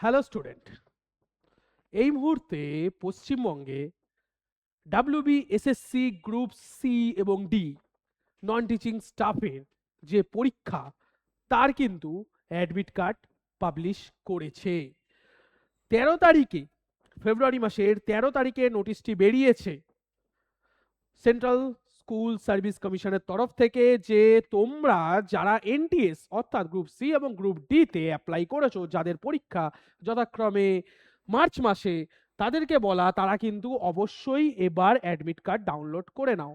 Hello student এই মুহূর্তে পশ্চিমবঙ্গে ডাব্লিউবি এসএসসি গ্রুপ সি এবং ডি নন টিচিং স্টাফের যে পরীক্ষা, তার কিন্তু অ্যাডমিট কার্ড পাবলিশ করেছে। তেরো তারিখে, ফেব্রুয়ারি মাসের তেরো তারিখে নোটিশটি বেরিয়েছে। সেন্ট্রাল স্কুল সার্ভিস কমিশনের তরফ থেকে যে তোমরা যারা এনটিএস অর্থাৎ গ্রুপ সি এবং গ্রুপ ডিতে অ্যাপ্লাই করেছ, যাদের পরীক্ষা যথাক্রমে মার্চ মাসে, তাদেরকে বলা, তারা কিন্তু অবশ্যই এবার অ্যাডমিট কার্ড ডাউনলোড করে নাও।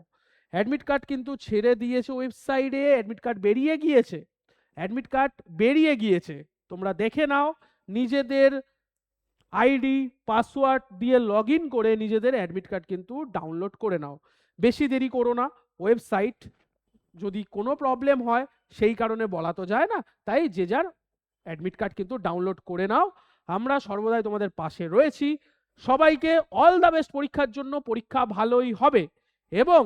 অ্যাডমিট কার্ড কিন্তু ছেড়ে দিয়েছে ওয়েবসাইটে অ্যাডমিট কার্ড বেরিয়ে গিয়েছে। অ্যাডমিট কার্ড বেরিয়ে গিয়েছে। তোমরা দেখে নাও, নিজেদের আইডি, পাসওয়ার্ড দিয়ে লগ ইন করে নিজেদের অ্যাডমিট কার্ড কিন্তু ডাউনলোড করে নাও। বেশি দেরি করো না, ওয়েবসাইট যদি কোনো প্রবলেম হয়, সেই কারণে বলা তো যায় না, তাই যে যার অ্যাডমিট কার্ড কিন্তু ডাউনলোড করে নাও। আমরা সর্বদাই তোমাদের পাশে রয়েছি। সবাইকে অল দ্য বেস্ট পরীক্ষার জন্য, পরীক্ষা ভালোই হবে এবং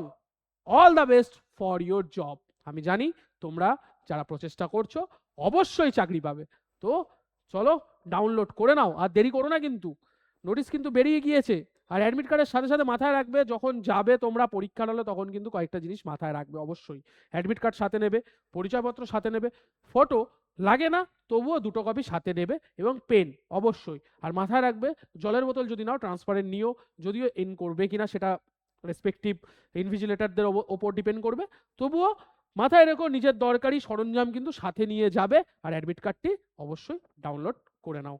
all the best for your job. আমি জানি তোমরা যারা প্রচেষ্টা করছ, অবশ্যই চাকরি পাবে। তো চলো ডাউনলোড করে নাও, আর দেরি করো না কিন্তু। নোটিশ কিন্তু বেরিয়ে গিয়েছে। আর অ্যাডমিট কার্ডের সাথে সাথে মাথায় রাখবে, যখন যাবে তোমরা পরীক্ষার হলে তখন কিন্তু কয়েকটা জিনিস মাথায় রাখবে অবশ্যই। অ্যাডমিট কার্ড সাথে নেবে, পরিচয়পত্র সাথে নেবে ফটো লাগে না, তবুও দুটো কপি সাথে নেবে এবং পেন অবশ্যই। আর মাথায় রাখবে, জলের বোতল যদি নাও ট্রান্সপারেন্ট নিও, যদিও ইন করবে কিনা সেটা রেসপেক্টিভ ইনভিজিলেটারদের ওপর ডিপেন্ড করবে, তবুও মাথায় রেখো, নিজের দরকারি সরঞ্জাম কিন্তু সাথে নিয়ে যাবে আর অ্যাডমিট কার্ডটি অবশ্যই ডাউনলোড করে নাও।